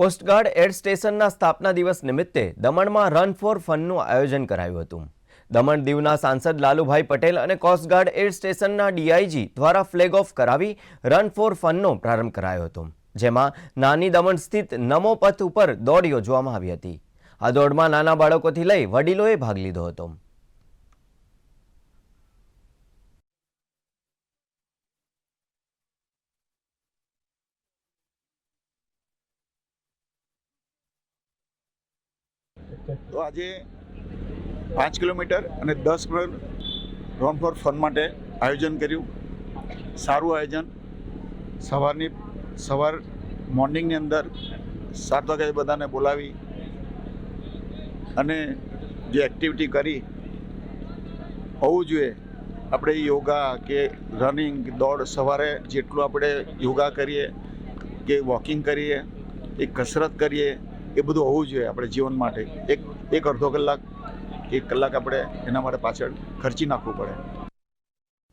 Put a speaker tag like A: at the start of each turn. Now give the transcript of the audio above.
A: Coast guard air સ્ટેશનના સ્થાપના દિવસ નિમિત્તે દમણમાં રન ફોર ફનનું આયોજન કરાયું હતું. દમણ દીવના સાંસદ લાલુભાઈ પટેલ અને કોસ્ટગાર્ડ એર સ્ટેશનના ડીઆઈજી દ્વારા ફ્લેગ ઓફ કરાવી રન ફોર ફનનો પ્રારંભ કરાયો હતો, જેમાં નાની દમણ સ્થિત નમો પથ ઉપર દોડ યોજવામાં આવી હતી. આ દોડમાં નાના બાળકોથી લઈ વડીલોએ ભાગ લીધો હતો.
B: તો આજે પાંચ કિલોમીટર અને દસ કિલોમીટર રન ફોર ફન માટે આયોજન કર્યું. સારું આયોજન. સવારની, સવાર મોર્નિંગની અંદર સાત વાગે બધાને બોલાવી અને જે એક્ટિવિટી કરી, હોવું જોઈએ. આપણે યોગા કે રનિંગ દોડ સવારે જેટલું આપણે યોગા કરીએ, કે વોકિંગ કરીએ એ કસરત કરીએ એ બધું હોવું જોઈએ આપણે જીવન માટે. એક એક અડધો કલાક એક કલાક આપણે એના માટે પાછળ ખર્ચી નાખવું પડે.